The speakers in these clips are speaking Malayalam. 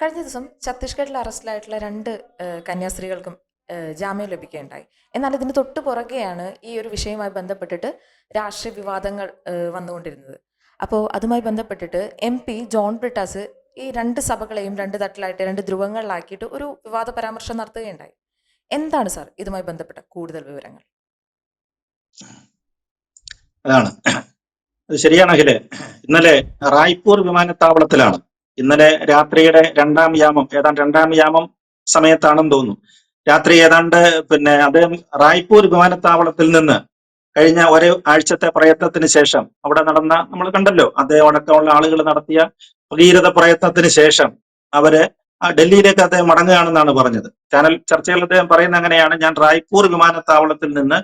കഴിഞ്ഞ ദിവസം ഛത്തീസ്ഗഡിൽ അറസ്റ്റിലായിട്ടുള്ള രണ്ട് കന്യാസ്ത്രീകൾക്കും ജാമ്യം ലഭിക്കുകയുണ്ടായി. എന്നാൽ ഇതിന് തൊട്ട് പുറകെയാണ് ഈ ഒരു വിഷയവുമായി ബന്ധപ്പെട്ടിട്ട് രാഷ്ട്രീയ വിവാദങ്ങൾ വന്നുകൊണ്ടിരുന്നത്. അപ്പോൾ അതുമായി ബന്ധപ്പെട്ടിട്ട് എം പി ജോൺ ബ്രിട്ടാസ് ഈ രണ്ട് സഭകളെയും രണ്ട് തട്ടിലായിട്ട് രണ്ട് ധ്രുവങ്ങളിലാക്കിയിട്ട് ഒരു വിവാദ പരാമർശം നടത്തുകയുണ്ടായി. എന്താണ് സാർ ഇതുമായി ബന്ധപ്പെട്ട കൂടുതൽ വിവരങ്ങൾ? അതാണ്. അത് ശരിയാണ് അഖിലെ. ഇന്നലെ റായ്പൂർ വിമാനത്താവളത്തിലാണ് ഇന്നലെ രാത്രിയുടെ രണ്ടാം യാമം ഏതാണ്ട് രണ്ടാം യാമം സമയത്താണെന്ന് തോന്നുന്നു. രാത്രി ഏതാണ്ട് പിന്നെ അദ്ദേഹം റായ്പൂർ വിമാനത്താവളത്തിൽ നിന്ന് കഴിഞ്ഞ ഒരു ആഴ്ചത്തെ പ്രയത്നത്തിന് ശേഷം അവിടെ നടന്ന നമ്മൾ കണ്ടല്ലോ അദ്ദേഹം അടക്കമുള്ള ആളുകൾ നടത്തിയ ഭഗീരഥ പ്രയത്നത്തിന് ശേഷം അവർ ഡൽഹിയിലേക്ക് അദ്ദേഹം മടങ്ങുകയാണെന്നാണ് പറഞ്ഞത്. ചാനൽ ചർച്ചയിൽ അദ്ദേഹം പറയുന്ന അങ്ങനെയാണ് ഞാൻ റായ്പൂർ വിമാനത്താവളത്തിൽ നിന്ന്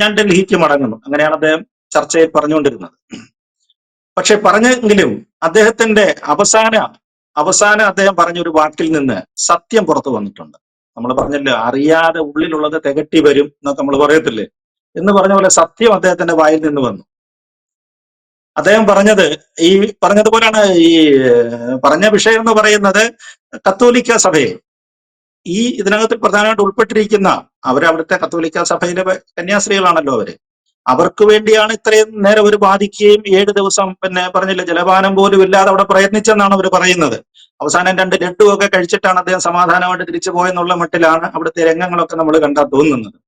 ഞാൻ ഡൽഹിക്ക് മടങ്ങുന്നു. അങ്ങനെയാണ് അദ്ദേഹം ചർച്ചയിൽ പറഞ്ഞുകൊണ്ടിരുന്നത്. പക്ഷെ പറഞ്ഞെങ്കിലും അദ്ദേഹത്തിന്റെ അവസാന അവസാനം അദ്ദേഹം പറഞ്ഞ ഒരു വാക്കിൽ നിന്ന് സത്യം പുറത്തു വന്നിട്ടുണ്ട്. നമ്മൾ പറഞ്ഞല്ലോ അറിയാതെ ഉള്ളിലുള്ളത് തികട്ടി വരും എന്നൊക്കെ നമ്മൾ പറയത്തില്ലേ? എന്ന് പറഞ്ഞ പോലെ സത്യം അദ്ദേഹത്തിന്റെ വായിൽ നിന്ന് വന്നു. അദ്ദേഹം പറഞ്ഞത് ഈ പറഞ്ഞതുപോലെയാണ് ഈ പറഞ്ഞ വിഷയം എന്ന് പറയുന്നത് കത്തോലിക്ക സഭയെ ഈ ഇതിനകത്ത് പ്രധാനമായിട്ട് ഉൾപ്പെട്ടിരിക്കുന്ന അവരവിടുത്തെ കത്തോലിക്ക സഭയിലെ കന്യാസ്ത്രീകളാണല്ലോ അവർ. അവർക്ക് വേണ്ടിയാണ് ഇത്രയും നേരം അവർ ബാധിക്കുകയും ഏഴ് ദിവസം പിന്നെ പറഞ്ഞില്ല ജലപാനം പോലും ഇല്ലാതെ അവിടെ പ്രയത്നിച്ചെന്നാണ് അവർ പറയുന്നത്. അവസാനം രണ്ട് ലഡ്ഡു ഒക്കെ കഴിച്ചിട്ടാണ് അദ്ദേഹം സമാധാനമായിട്ട് തിരിച്ചു പോയെന്നുള്ള മട്ടിലാണ് അവിടുത്തെ രംഗങ്ങളൊക്കെ നമ്മൾ കണ്ടാൽ തോന്നുന്നത്.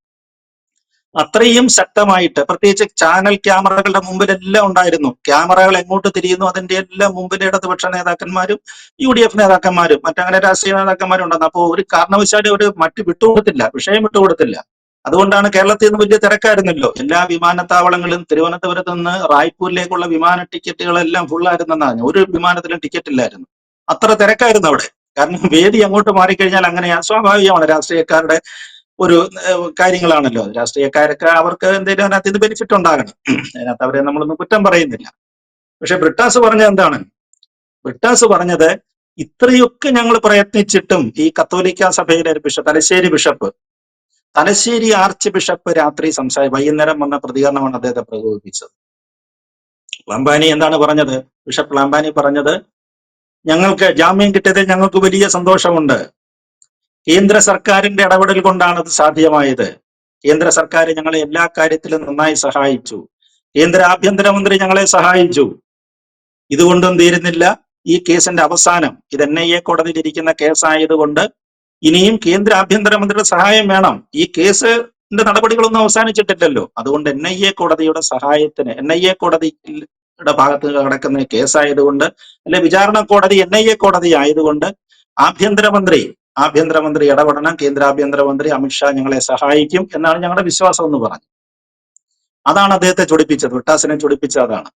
അത്രയും ശക്തമായിട്ട് പ്രത്യേകിച്ച് ചാനൽ ക്യാമറകളുടെ മുമ്പിലെല്ലാം ഉണ്ടായിരുന്നു. ക്യാമറകൾ എങ്ങോട്ട് തിരിയുന്നു അതിന്റെ എല്ലാം മുമ്പിൽ ഇടതുപക്ഷ നേതാക്കന്മാരും യു ഡി എഫ് നേതാക്കന്മാരും മറ്റങ്ങനെ രാഷ്ട്രീയ നേതാക്കന്മാരും ഉണ്ടായിരുന്നു. അപ്പോൾ ഒരു കാരണവശാലും അവർ മറ്റ് വിട്ടുകൊടുത്തില്ല വിഷയം വിട്ടുകൊടുത്തില്ല. അതുകൊണ്ടാണ് കേരളത്തിൽ നിന്ന് വലിയ തിരക്കായിരുന്നല്ലോ. എല്ലാ വിമാനത്താവളങ്ങളും തിരുവനന്തപുരത്ത് നിന്ന് റായ്പൂരിലേക്കുള്ള വിമാന ടിക്കറ്റുകളെല്ലാം ഫുള്ളായിരുന്നെന്നാണ് ഒരു വിമാനത്തിലും ടിക്കറ്റ് ഇല്ലായിരുന്നു. അത്ര തിരക്കായിരുന്നു അവിടെ. കാരണം വേദി അങ്ങോട്ട് മാറിക്കഴിഞ്ഞാൽ അങ്ങനെ സ്വാഭാവികമാണ് രാഷ്ട്രീയക്കാരുടെ ഒരു കാര്യങ്ങളാണല്ലോ. രാഷ്ട്രീയക്കാരൊക്കെ അവർക്ക് എന്തെങ്കിലും അതിനകത്ത് ഇത് ബെനിഫിറ്റ് ഉണ്ടാകണം. അതിനകത്ത് അവരെ നമ്മളൊന്നും കുറ്റം പറയുന്നില്ല. പക്ഷെ ബ്രിട്ടാസ് പറഞ്ഞത് എന്താണ്? ബ്രിട്ടാസ് പറഞ്ഞത് ഇത്രയൊക്കെ ഞങ്ങൾ പ്രയത്നിച്ചിട്ടും ഈ കത്തോലിക്ക സഭയിലെ ഒരു bishop Thalassery bishop Thalassery archbishop രാത്രി സംസാരി വൈകുന്നേരം വന്ന പ്രതികരണമാണ് അദ്ദേഹത്തെ പ്രകോപിപ്പിച്ചത്. ലാംബാനി എന്താണ് പറഞ്ഞത്? ബിഷപ്പ് ലാംബാനി പറഞ്ഞത് ഞങ്ങൾക്ക് ജാമ്യം കിട്ടിയതിൽ ഞങ്ങൾക്ക് വലിയ സന്തോഷമുണ്ട്. കേന്ദ്ര സർക്കാരിന്റെ ഇടപെടൽ കൊണ്ടാണ് അത് സാധ്യമായത്. കേന്ദ്ര സർക്കാർ ഞങ്ങളെ എല്ലാ കാര്യത്തിലും നന്നായി സഹായിച്ചു. കേന്ദ്ര ആഭ്യന്തരമന്ത്രി ഞങ്ങളെ സഹായിച്ചു. ഇതുകൊണ്ടും തീരുന്നില്ല. ഈ കേസിന്റെ അവസാനം ഇത് എൻ ഐ എ കോടതിയിൽ ഇരിക്കുന്ന കേസായതുകൊണ്ട് ഇനിയും കേന്ദ്ര ആഭ്യന്തരമന്ത്രിയുടെ സഹായം വേണം. ഈ കേസ് നടപടികളൊന്നും അവസാനിച്ചിട്ടില്ലല്ലോ. അതുകൊണ്ട് എൻ ഐ എ കോടതിയുടെ സഹായത്തിന് എൻ ഐ എ കോടതിയുടെ ഭാഗത്ത് കിടക്കുന്ന കേസായതുകൊണ്ട് അല്ലെ വിചാരണ കോടതി എൻ ഐ എ കോടതി ആയതുകൊണ്ട് ആഭ്യന്തരമന്ത്രി ആഭ്യന്തരമന്ത്രി ഇടപെടണം. കേന്ദ്ര ആഭ്യന്തരമന്ത്രി അമിത്ഷാ ഞങ്ങളെ സഹായിക്കും എന്നാണ് ഞങ്ങളുടെ വിശ്വാസം എന്ന് പറഞ്ഞു അതാണ് അദ്ദേഹത്തെ ചൊടിപ്പിച്ചത്. വിട്ടാസിനെ ചൊടിപ്പിച്ചത് അതാണ്.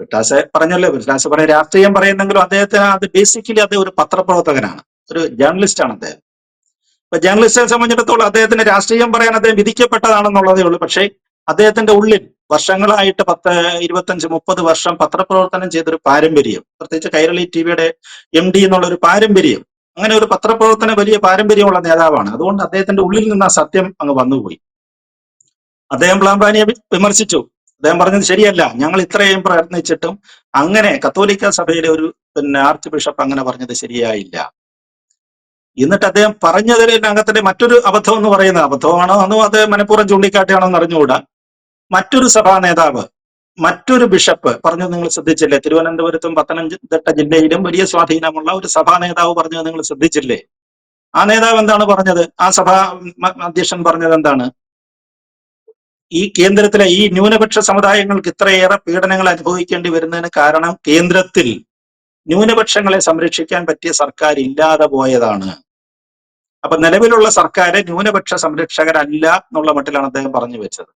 വിട്ടാസ് പറഞ്ഞല്ലോ വിട്ടാസ് പറഞ്ഞ രാഷ്ട്രീയം പറയുന്നെങ്കിലും അദ്ദേഹത്തിന് അത് ബേസിക്കലി അദ്ദേഹം ഒരു പത്രപ്രവർത്തകനാണ്. ഒരു ജേർണലിസ്റ്റ് ആണ് അദ്ദേഹം. ഇപ്പൊ ജേർണലിസ്റ്റിനെ സംബന്ധിച്ചിടത്തോളം അദ്ദേഹത്തിന്റെ രാഷ്ട്രീയം പറയാൻ അദ്ദേഹം വിധിക്കപ്പെട്ടതാണെന്നുള്ളതേ ഉള്ളൂ. പക്ഷേ അദ്ദേഹത്തിന്റെ ഉള്ളിൽ വർഷങ്ങളായിട്ട് പത്ത് ഇരുപത്തഞ്ച് മുപ്പത് വർഷം പത്രപ്രവർത്തനം ചെയ്തൊരു പാരമ്പര്യം പ്രത്യേകിച്ച് കൈരളി ടി വിയുടെ എം ഡി എന്നുള്ള ഒരു പാരമ്പര്യം അങ്ങനെ ഒരു പത്രപ്രവർത്തന വലിയ പാരമ്പര്യമുള്ള നേതാവാണ്. അതുകൊണ്ട് അദ്ദേഹത്തിന്റെ ഉള്ളിൽ നിന്ന് ആ സത്യം അങ്ങ് വന്നുപോയി. അദ്ദേഹം പ്ലാംബാനിയെ വിമർശിച്ചു. അദ്ദേഹം പറഞ്ഞത് ശരിയല്ല. ഞങ്ങൾ ഇത്രയും പ്രയത്നിച്ചിട്ടും അങ്ങനെ കത്തോലിക്ക സഭയിലെ ഒരു പിന്നെ ആർച്ച് ബിഷപ്പ് അങ്ങനെ പറഞ്ഞത് ശരിയായില്ല. എന്നിട്ട് അദ്ദേഹം പറഞ്ഞതിൽ അംഗത്തിന്റെ മറ്റൊരു അബദ്ധം എന്ന് പറയുന്നത് അബദ്ധമാണോ? അന്ന് അത് മനഃപൂർവം ചൂണ്ടിക്കാട്ടിയാണോ എന്ന് അറിഞ്ഞുകൂടാ? മറ്റൊരു സഭാ നേതാവ് മറ്റൊരു ബിഷപ്പ് പറഞ്ഞു നിങ്ങൾ ശ്രദ്ധിച്ചില്ലേ? തിരുവനന്തപുരത്തും പത്തനംതിട്ട ജില്ലയിലും വലിയ സ്വാധീനമുള്ള ഒരു സഭാ നേതാവ് പറഞ്ഞത് നിങ്ങൾ ശ്രദ്ധിച്ചില്ലേ? ആ നേതാവ് എന്താണ് പറഞ്ഞത്? ആ സഭാ അധ്യക്ഷൻ പറഞ്ഞത് എന്താണ്? ഈ കേന്ദ്രത്തിലെ ഈ ന്യൂനപക്ഷ സമുദായങ്ങൾക്ക് ഇത്രയേറെ പീഡനങ്ങൾ അനുഭവിക്കേണ്ടി വരുന്നതിന് കാരണം കേന്ദ്രത്തിൽ ന്യൂനപക്ഷങ്ങളെ സംരക്ഷിക്കാൻ പറ്റിയ സർക്കാർ ഇല്ലാതെ പോയതാണ്. അപ്പൊ നിലവിലുള്ള സർക്കാർ ന്യൂനപക്ഷ സംരക്ഷകരല്ല എന്നുള്ള മട്ടിലാണ് അദ്ദേഹം പറഞ്ഞു വെച്ചത്.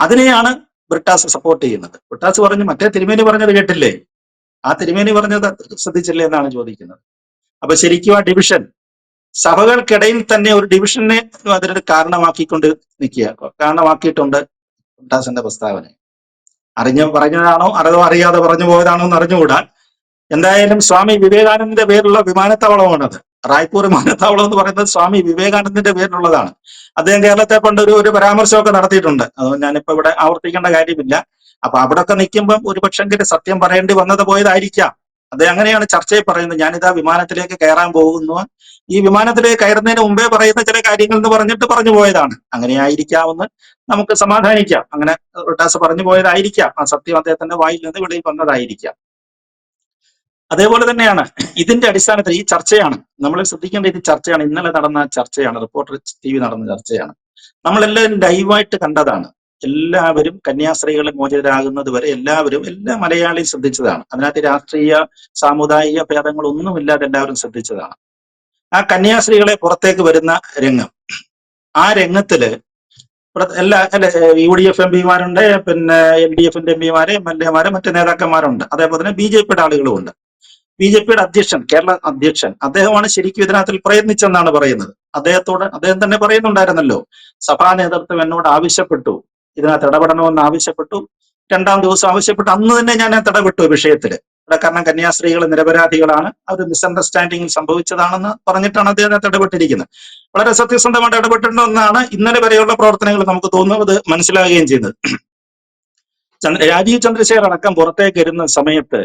അതിനെയാണ് ബ്രിട്ടാസ് സപ്പോർട്ട് ചെയ്യുന്നത്. ബ്രിട്ടാസ് പറഞ്ഞു മറ്റേ തിരുമേനി പറഞ്ഞത് കേട്ടില്ലേ? ആ തിരുമേനി പറഞ്ഞത് ശ്രദ്ധിച്ചില്ലേ എന്നാണ് ചോദിക്കുന്നത്. അപ്പൊ ശരിക്കും ആ ഡിവിഷൻ സഭകൾക്കിടയിൽ തന്നെ ഒരു ഡിവിഷനെ അതിനൊരു കാരണമാക്കിക്കൊണ്ട് നിൽക്കുക. കാരണമാക്കിയിട്ടുണ്ട് ബ്രിട്ടാസിന്റെ പ്രസ്താവന. അറിഞ്ഞ പറഞ്ഞതാണോ? അറിയാതെ പറഞ്ഞു പോയതാണോ എന്ന് അറിഞ്ഞുകൂടാ. എന്തായാലും സ്വാമി വിവേകാനന്ദന്റെ പേരുള്ള വിമാനത്താവളമാണത്. റായ്പൂർ വിമാനത്താവളം എന്ന് പറയുന്നത് സ്വാമി വിവേകാനന്ദന്റെ പേരിലുള്ളതാണ്. അദ്ദേഹം കേരളത്തെ കൊണ്ട് ഒരു ഒരു പരാമർശമൊക്കെ നടത്തിയിട്ടുണ്ട്. അത് ഞാനിപ്പോ ഇവിടെ ആവർത്തിക്കേണ്ട കാര്യമില്ല. അപ്പൊ അവിടെയൊക്കെ നിൽക്കുമ്പം ഒരു പക്ഷെങ്കിലും സത്യം പറയേണ്ടി വന്നത് പോയതായിരിക്കാം. അത് അങ്ങനെയാണ് ചർച്ചയിൽ പറയുന്നത്. ഞാനിതാ വിമാനത്തിലേക്ക് കയറാൻ പോകുന്നു. ഈ വിമാനത്തിലേക്ക് കയറുന്നതിന് മുമ്പേ പറയുന്ന ചില കാര്യങ്ങൾ എന്ന് പറഞ്ഞിട്ട് പറഞ്ഞു പോയതാണ്. അങ്ങനെ ആയിരിക്കാമെന്ന് നമുക്ക് സമാധാനിക്കാം. അങ്ങനെ റൊട്ടാസ് പറഞ്ഞു പോയതായിരിക്കാം. ആ സത്യം അദ്ദേഹത്തിന്റെ വായിൽ നിന്ന് വെളിയിൽ വന്നതായിരിക്കാം. അതേപോലെ തന്നെയാണ്. ഇതിന്റെ അടിസ്ഥാനത്തിൽ ഈ ചർച്ചയാണ്. നമ്മൾ ശ്രദ്ധിക്കേണ്ട ഇത് ചർച്ചയാണ്. ഇന്നലെ നടന്ന ചർച്ചയാണ്. റിപ്പോർട്ടർ ടി വി നടന്ന ചർച്ചയാണ്. നമ്മളെല്ലാവരും ലൈവായിട്ട് കണ്ടതാണ്. എല്ലാവരും കന്യാസ്ത്രീകൾ മോചിതരാകുന്നത് വരെ എല്ലാവരും എല്ലാ മലയാളിയും ശ്രദ്ധിച്ചതാണ്. അതിനകത്ത് രാഷ്ട്രീയ സാമുദായിക ഭേദങ്ങളൊന്നുമില്ലാതെ എല്ലാവരും ശ്രദ്ധിച്ചതാണ്. ആ കന്യാസ്ത്രീകളെ പുറത്തേക്ക് വരുന്ന രംഗം. ആ രംഗത്തിൽ എല്ലാ അല്ലെ യു ഡി എഫ് എം പിമാരുണ്ട് പിന്നെ എൽ ഡി എഫിന്റെ എം പിമാര് എം എൽ എമാര് മറ്റ് നേതാക്കന്മാരുണ്ട്. അതേപോലെ തന്നെ ബി ജെ പിയുടെ ആളുകളും ഉണ്ട് ബി ജെ പിയുടെ അധ്യക്ഷൻ കേരള അധ്യക്ഷൻ അദ്ദേഹമാണ് ശരിക്കും ഇതിനകത്തിൽ പ്രയത്നിച്ചെന്നാണ് പറയുന്നത്. അദ്ദേഹത്തോട് അദ്ദേഹം തന്നെ പറയുന്നുണ്ടായിരുന്നല്ലോ സഭാ നേതൃത്വം എന്നോട് ആവശ്യപ്പെട്ടു ഇതിനകത്ത് ഇടപെടണമെന്ന് ആവശ്യപ്പെട്ടു രണ്ടാം ദിവസം ആവശ്യപ്പെട്ടു അന്ന് തന്നെ ഞാൻ ഇടപെട്ടു വിഷയത്തിൽ ഇവിടെ കാരണം കന്യാസ്ത്രീകൾ നിരപരാധികളാണ് അവർ മിസ്അണ്ടർസ്റ്റാൻഡിംഗിൽ സംഭവിച്ചതാണെന്ന് പറഞ്ഞിട്ടാണ് അദ്ദേഹം ഇടപെട്ടിരിക്കുന്നത്. വളരെ സത്യസന്ധമായിട്ട് ഇടപെട്ടിട്ടുണ്ടെന്നാണ് ഇന്നലെ വരെയുള്ള പ്രവർത്തനങ്ങൾ നമുക്ക് തോന്നുന്നത് മനസ്സിലാകുകയും ചെയ്യുന്നത് രാജീവ് ചന്ദ്രശേഖർ അടക്കം പുറത്തേക്ക് വരുന്ന സമയത്ത്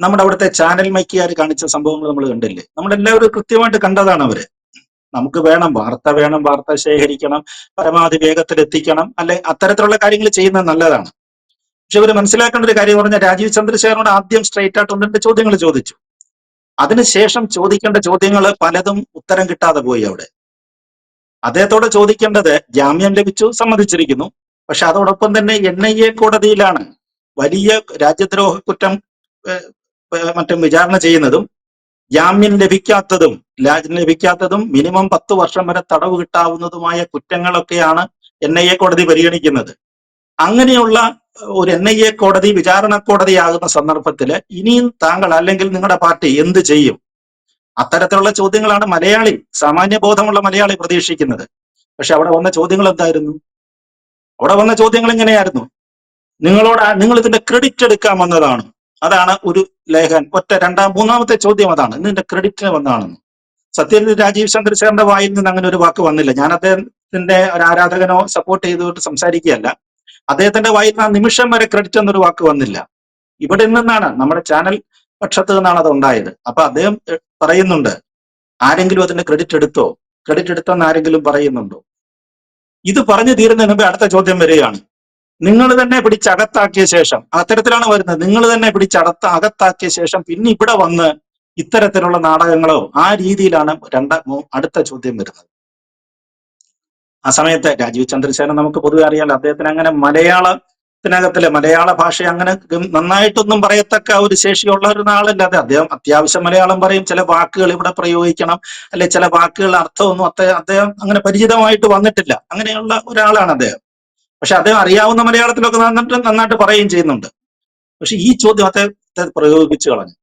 നമ്മുടെ അവിടുത്തെ ചാനൽ മൈക്കുകാർ കാണിച്ച സംഭവങ്ങൾ നമ്മൾ കണ്ടില്ലേ? നമ്മളെല്ലാവരും കൃത്യമായിട്ട് കണ്ടതാണ് അവർ. നമുക്ക് വേണം വാർത്ത വേണം വാർത്ത ശേഖരിക്കണം പരമാവധി വേഗത്തിൽ എത്തിക്കണം അല്ലെ? അത്തരത്തിലുള്ള കാര്യങ്ങൾ ചെയ്യുന്നത് നല്ലതാണ്. പക്ഷെ ഇവർ മനസ്സിലാക്കേണ്ട ഒരു കാര്യം പറഞ്ഞാൽ രാജീവ് ചന്ദ്രശേഖരനോട് ആദ്യം സ്ട്രൈറ്റ് ആയിട്ട് ഒന്ന് രണ്ട് ചോദ്യങ്ങൾ ചോദിച്ചു. അതിനുശേഷം ചോദിക്കേണ്ട ചോദ്യങ്ങൾ പലതും ഉത്തരം കിട്ടാതെ പോയി അവിടെ. അദ്ദേഹത്തോട് ചോദിക്കേണ്ടത് ജാമ്യം ലഭിച്ചു സമ്മതിച്ചിരിക്കുന്നു. പക്ഷെ അതോടൊപ്പം തന്നെ എൻ ഐ എ കോടതിയിലാണ് വലിയ രാജ്യദ്രോഹ കുറ്റം മറ്റും വിചാരണ ചെയ്യുന്നതും ജാമ്യം ലഭിക്കാത്തതും രാജ്യം ലഭിക്കാത്തതും മിനിമം പത്ത് വർഷം വരെ തടവ് കിട്ടാവുന്നതുമായ കുറ്റങ്ങളൊക്കെയാണ് എൻ ഐ എ കോടതി പരിഗണിക്കുന്നത്. അങ്ങനെയുള്ള ഒരു എൻ ഐ എ കോടതി വിചാരണ കോടതിയാകുന്ന സന്ദർഭത്തിൽ ഇനിയും താങ്കൾ അല്ലെങ്കിൽ നിങ്ങളുടെ പാർട്ടി എന്ത് ചെയ്യും? അത്തരത്തിലുള്ള ചോദ്യങ്ങളാണ് മലയാളി സാമാന്യ ബോധമുള്ള മലയാളി പ്രതീക്ഷിക്കുന്നത്. പക്ഷെ അവിടെ വന്ന ചോദ്യങ്ങൾ എന്തായിരുന്നു? അവിടെ വന്ന ചോദ്യങ്ങൾ ഇങ്ങനെയായിരുന്നു. നിങ്ങളോട് നിങ്ങൾ ഇതിന്റെ ക്രെഡിറ്റ് എടുക്കാൻ വന്നതാണ് അതാണ് ഒരു ലേഖൻ. ഒറ്റ രണ്ടാം മൂന്നാമത്തെ ചോദ്യം അതാണ്. നിന്റെ ക്രെഡിറ്റിന് വന്നതാണെന്ന് സത്യത്തിൽ രാജീവ് ചന്ദ്രശേഖരന്റെ വായിൽ നിന്ന് അങ്ങനെ ഒരു വാക്ക് വന്നില്ല. ഞാൻ അദ്ദേഹത്തിന്റെ ഒരു ആരാധകനോ സപ്പോർട്ട് ചെയ്തുകൊണ്ട് സംസാരിക്കുകയല്ല. അദ്ദേഹത്തിന്റെ വായിൽ നിന്ന് ആ നിമിഷം വരെ ക്രെഡിറ്റ് എന്നൊരു വാക്ക് വന്നില്ല. ഇവിടെ നിന്നാണ് നമ്മുടെ ചാനൽ പക്ഷത്ത് നിന്നാണ് അത് ഉണ്ടായത്. അപ്പൊ അദ്ദേഹം പറയുന്നുണ്ട്. ആരെങ്കിലും അതിന്റെ ക്രെഡിറ്റ് എടുത്തോ? ക്രെഡിറ്റ് എടുത്തെന്ന് ആരെങ്കിലും പറയുന്നുണ്ടോ? ഇത് പറഞ്ഞു തീരുന്നതിന് മുമ്പ് അടുത്ത ചോദ്യം വരികയാണ്. നിങ്ങൾ തന്നെ പിടിച്ചകത്താക്കിയ ശേഷം അത്തരത്തിലാണ് വരുന്നത്. നിങ്ങൾ തന്നെ പിടിച്ചടത്ത അകത്താക്കിയ ശേഷം പിന്നെ ഇവിടെ വന്ന് ഇത്തരത്തിലുള്ള നാടകങ്ങളോ ആ രീതിയിലാണ് രണ്ട അടുത്ത ചോദ്യം വരുന്നത്. ആ സമയത്ത് രാജീവ് ചന്ദ്രശേഖരൻ നമുക്ക് പൊതുവെ അറിയാലോ അദ്ദേഹത്തിന് അങ്ങനെ മലയാളത്തിനകത്തിലെ മലയാള ഭാഷ അങ്ങനെ നന്നായിട്ടൊന്നും പറയത്തക്ക ഒരു ശേഷിയുള്ള ഒരു നാളല്ലാതെ അദ്ദേഹം അത്യാവശ്യം മലയാളം പറയും ചില വാക്കുകൾ ഇവിടെ പ്രയോഗിക്കണം അല്ലെ ചില വാക്കുകളുടെ അർത്ഥമൊന്നും അദ്ദേഹം അങ്ങനെ പരിചിതമായിട്ട് വന്നിട്ടില്ല. അങ്ങനെയുള്ള ഒരാളാണ് അദ്ദേഹം. പക്ഷെ അദ്ദേഹം അറിയാവുന്ന മലയാളത്തിലൊക്കെ നന്നായിട്ട് നന്നായിട്ട് പറയുകയും ചെയ്യുന്നുണ്ട്. പക്ഷെ ഈ ചോദ്യം അദ്ദേഹത്തെ പ്രയോഗിച്ചു കളഞ്ഞു.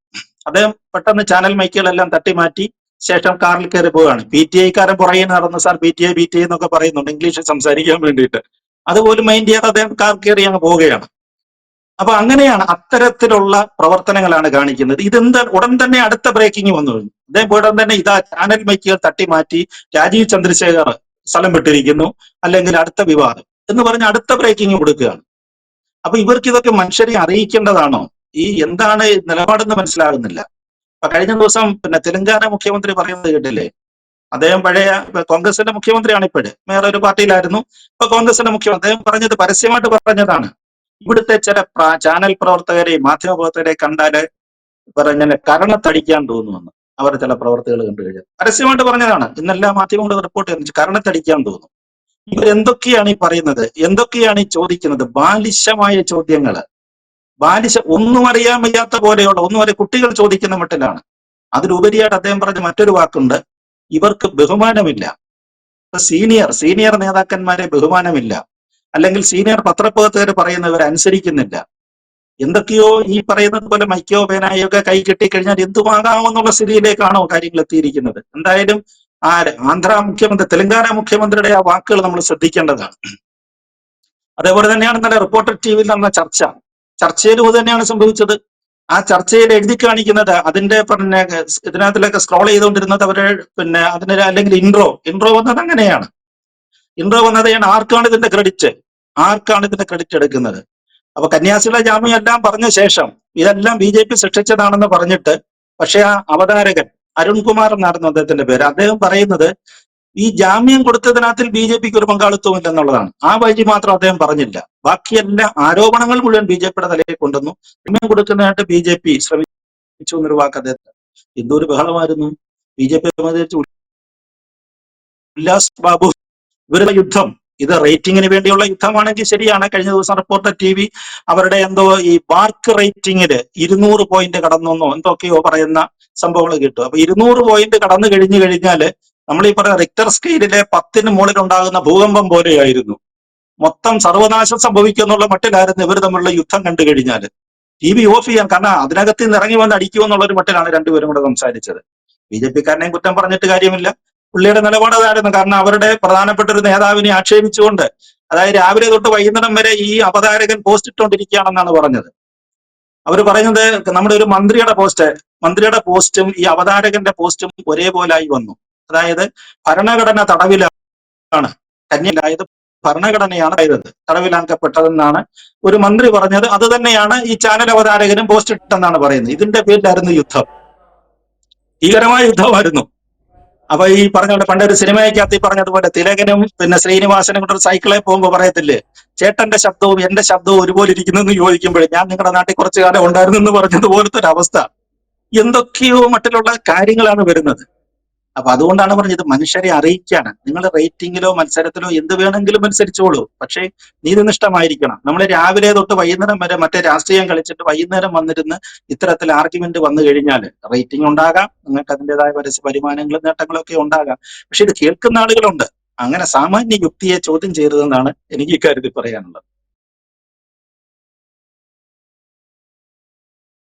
അദ്ദേഹം പെട്ടെന്ന് ചാനൽ മൈക്കുകളെല്ലാം തട്ടി മാറ്റി ശേഷം കാറിൽ കയറി പോവുകയാണ്. പി ടി ഐക്കാരൻ പുറകെ നടന്ന് sir P T I B T I എന്നൊക്കെ പറയുന്നുണ്ട്. ഇംഗ്ലീഷിൽ സംസാരിക്കാൻ വേണ്ടിയിട്ട്. അതുപോലും മൈൻഡ് ചെയ്യാതെ അദ്ദേഹം കാർ കയറി അങ്ങ് പോവുകയാണ്. അപ്പൊ അങ്ങനെയാണ് അത്തരത്തിലുള്ള പ്രവർത്തനങ്ങളാണ് കാണിക്കുന്നത്. ഇതെന്താ ഉടൻ തന്നെ അടുത്ത ബ്രേക്കിംഗ് വന്നു. കഴിഞ്ഞു അദ്ദേഹം ഉടൻ തന്നെ ഇതാ ചാനൽ മൈക്കുകൾ തട്ടി മാറ്റി രാജീവ് ചന്ദ്രശേഖർ സ്ഥലം വിട്ടിരിക്കുന്നു. അല്ലെങ്കിൽ അടുത്ത വിവാദം. എന്ന് പറഞ്ഞ് അടുത്ത ബ്രേക്കിംഗ് കൊടുക്കുകയാണ്. അപ്പൊ ഇവർക്ക് ഇതൊക്കെ മനുഷ്യരെ അറിയിക്കേണ്ടതാണോ? ഈ എന്താണ് നിലപാടെന്ന് മനസ്സിലാകുന്നില്ല. അപ്പൊ കഴിഞ്ഞ ദിവസം പിന്നെ തെലങ്കാന മുഖ്യമന്ത്രി പറയുന്നത് കേട്ടില്ലേ? അദ്ദേഹം പഴയ കോൺഗ്രസിന്റെ മുഖ്യമന്ത്രിയാണ് ഇപ്പോഴ്. വേറെ ഒരു പാർട്ടിയിലായിരുന്നു. ഇപ്പൊ കോൺഗ്രസിന്റെ മുഖ്യമന്ത്രി. അദ്ദേഹം പറഞ്ഞത് പരസ്യമായിട്ട് പറഞ്ഞതാണ്. ഇവിടുത്തെ ചില ചാനൽ പ്രവർത്തകരെ മാധ്യമ പ്രവർത്തകരെ കണ്ടാൽ പറഞ്ഞ കരണത്തടിക്കാൻ തോന്നുമെന്ന്. അവർ ചില പ്രവർത്തികൾ കണ്ടു കഴിഞ്ഞാൽ പരസ്യമായിട്ട് പറഞ്ഞതാണ്. ഇന്നെല്ലാ മാധ്യമങ്ങളും റിപ്പോർട്ട് ചെയ്യുന്നു കരണത്തടിക്കാൻ തോന്നും. ഇവരെന്തൊക്കെയാണ് ഈ പറയുന്നത്? എന്തൊക്കെയാണ് ഈ ചോദിക്കുന്നത്? ബാലിശമായ ചോദ്യങ്ങൾ. ബാലിശ ഒന്നും അറിയാൻ വയ്യാത്ത പോലെയുള്ള ഒന്നും അറിയ കുട്ടികൾ ചോദിക്കുന്ന മട്ടിലാണ്. അതിലുപരിയായിട്ട് അദ്ദേഹം പറഞ്ഞ മറ്റൊരു വാക്കുണ്ട്. ഇവർക്ക് ബഹുമാനമില്ല. സീനിയർ സീനിയർ നേതാക്കന്മാരെ ബഹുമാനമില്ല. അല്ലെങ്കിൽ സീനിയർ പത്രപ്രവർത്തകർ പറയുന്നവർ അനുസരിക്കുന്നില്ല. എന്തൊക്കെയോ ഈ പറയുന്നത് പോലെ മൈക്കോ പേനായോ ഒക്കെ കൈ കിട്ടിക്കഴിഞ്ഞാൽ എന്തുമാകാമെന്നുള്ള സ്ഥിതിയിലേക്കാണോ കാര്യങ്ങൾ എത്തിയിരിക്കുന്നത്? എന്തായാലും ആ ആന്ധ്ര മുഖ്യമന്ത്രി തെലങ്കാന മുഖ്യമന്ത്രിയുടെ ആ വാക്കുകൾ നമ്മൾ ശ്രദ്ധിക്കേണ്ടതാണ്. അതേപോലെ തന്നെയാണ് ഇന്നലെ റിപ്പോർട്ടർ ടി വിയിൽ നടന്ന ചർച്ച. ചർച്ചയിലും ഇത് തന്നെയാണ് സംഭവിച്ചത്. ആ ചർച്ചയിൽ എഴുതി കാണിക്കുന്നത് അതിന്റെ പിന്നെ ഇതിനകത്തിലൊക്കെ സ്ക്രോൾ ചെയ്തുകൊണ്ടിരുന്നത് അവർ പിന്നെ അതിന് അല്ലെങ്കിൽ ഇൻട്രോ ഇൻട്രോ വന്നത് അങ്ങനെയാണ്. ഇൻട്രോ വന്നത് ആർക്കാണ് ഇതിന്റെ ക്രെഡിറ്റ് ആർക്കാണ് ഇതിന്റെ ക്രെഡിറ്റ് എടുക്കുന്നത്? അപ്പൊ കന്യാസികളുടെ ജാമ്യം എല്ലാം പറഞ്ഞ ശേഷം ഇതെല്ലാം ബി ജെ പി സൃഷ്ടിച്ചതാണെന്ന് പറഞ്ഞിട്ട് പക്ഷെ ആ അവതാരകൻ അരുൺകുമാർ എന്നായിരുന്നു അദ്ദേഹത്തിന്റെ പേര്. അദ്ദേഹം പറയുന്നത് ഈ ജാമ്യം കൊടുത്തതിനകത്തിൽ ബി ജെ പിക്ക് ഒരു പങ്കാളിത്തവും ഇല്ലെന്നുള്ളതാണ് ആ വഴി മാത്രം അദ്ദേഹം പറഞ്ഞില്ല. ബാക്കിയെല്ലാ ആരോപണങ്ങൾ മുഴുവൻ ബി ജെ പിയുടെ തലയിൽ കൊണ്ടുവന്നു. ജാമ്യം കൊടുക്കുന്നതായിട്ട് ബി ജെ പി ശ്രമിച്ചു എന്നൊരു വാക്ക് അദ്ദേഹത്തിന് എന്തൊരു ബഹളമായിരുന്നു. B J P Ullas Babu ഇവരുടെ യുദ്ധം ഇത് റേറ്റിംഗിന് വേണ്ടിയുള്ള യുദ്ധമാണെങ്കിൽ ശരിയാണ്. കഴിഞ്ഞ ദിവസം റിപ്പോർട്ടർ ടി വി അവരുടെ എന്തോ ഈ ബാർക്ക് റേറ്റിംഗിൽ ഇരുന്നൂറ് പോയിന്റ് കടന്നെന്നോ എന്തൊക്കെയോ പറയുന്ന സംഭവങ്ങൾ കിട്ടും. അപ്പൊ ഇരുന്നൂറ് പോയിന്റ് കടന്നു കഴിഞ്ഞു കഴിഞ്ഞാൽ നമ്മൾ ഈ പറയുന്ന റിക്ടർ സ്കെയിലിലെ പത്തിന് മുകളിൽ ഉണ്ടാകുന്ന ഭൂകമ്പം പോലെയായിരുന്നു. മൊത്തം സർവനാശം സംഭവിക്കും എന്നുള്ള മട്ടിലായിരുന്നു ഇവർ തമ്മിലുള്ള യുദ്ധം കണ്ടു കഴിഞ്ഞാൽ ടി വി ഓഫ് ചെയ്യാൻ കാരണം അതിനകത്ത് നിന്ന് ഇറങ്ങി വന്ന് അടിക്കുമെന്നുള്ള ഒരു മട്ടിലാണ് രണ്ടുപേരും കൂടെ സംസാരിച്ചത്. ബി ജെ പിക്കാരനെയും കുറ്റം പറഞ്ഞിട്ട് കാര്യമില്ല. പുള്ളിയുടെ നിലപാട് അതായിരുന്നു. കാരണം അവരുടെ പ്രധാനപ്പെട്ട ഒരു നേതാവിനെ ആക്ഷേപിച്ചുകൊണ്ട് അതായത് രാവിലെ തൊട്ട് വൈകുന്നേരം വരെ ഈ അവതാരകൻ പോസ്റ്റ് ഇട്ടുകൊണ്ടിരിക്കുകയാണെന്നാണ് പറഞ്ഞത്. അവർ പറയുന്നത് നമ്മുടെ ഒരു മന്ത്രിയുടെ പോസ്റ്റ് മന്ത്രിയുടെ പോസ്റ്റും ഈ അവതാരകന്റെ പോസ്റ്റും ഒരേപോലായി വന്നു. അതായത് ഭരണഘടന തടവിലാണ് കന്യലായത് ഭരണഘടനയാണ് ചെയ്തത് തടവിലാക്കപ്പെട്ടതെന്നാണ് ഒരു മന്ത്രി പറഞ്ഞത്. അത് തന്നെയാണ് ഈ ചാനൽ അവതാരകനും പോസ്റ്റ് ഇട്ടെന്നാണ് പറയുന്നത്. ഇതിന്റെ പേരിലായിരുന്നു യുദ്ധം. ഭീകരമായ യുദ്ധമായിരുന്നു. അപ്പൊ ഈ പറഞ്ഞ പണ്ട് ഒരു സിനിമയ്ക്കകത്ത് ഈ പറഞ്ഞതുപോലെ തിലകനും പിന്നെ ശ്രീനിവാസനും കൂടെ ഒരു സൈക്കിളെ പോകുമ്പോൾ പറയത്തില്ലേ? ചേട്ടന്റെ ശബ്ദവും എന്റെ ശബ്ദവും ഒരുപോലെ ഇരിക്കുന്നു എന്ന് ചോദിക്കുമ്പോൾ ഞാൻ നിങ്ങളുടെ നാട്ടിൽ കുറച്ചു കാലം ഉണ്ടായിരുന്നു എന്ന് പറഞ്ഞതുപോലത്തെ ഒരു അവസ്ഥ. എന്തൊക്കെയോ മട്ടിലുള്ള കാര്യങ്ങളാണ് വരുന്നത്. അപ്പൊ അതുകൊണ്ടാണ് പറഞ്ഞത് മനുഷ്യരെ അറിയിക്കാണ്. നിങ്ങൾ റേറ്റിംഗിലോ മത്സരത്തിലോ എന്ത് വേണമെങ്കിലും മത്സരിച്ചോളൂ പക്ഷേ നീതിനിഷ്ഠമായിരിക്കണം നമ്മൾ രാവിലെ തൊട്ട് വൈകുന്നേരം വരെ മറ്റേ രാഷ്ട്രീയം കളിച്ചിട്ട് വൈകുന്നേരം വന്നിരുന്ന് ഇത്തരത്തിൽ ആർഗ്യുമെന്റ് വന്നു കഴിഞ്ഞാൽ റേറ്റിംഗ് ഉണ്ടാകാം. നിങ്ങൾക്ക് അതിന്റെതായ പരസ്യ വരുമാനങ്ങളും നേട്ടങ്ങളും ഒക്കെ ഉണ്ടാകാം. പക്ഷെ ഇത് കേൾക്കുന്ന ആളുകളുണ്ട്. അങ്ങനെ സാമാന്യ യുക്തിയെ ചോദ്യം ചെയ്തതെന്നാണ് എനിക്ക് ഇക്കാര്യത്തിൽ പറയാനുള്ളത്.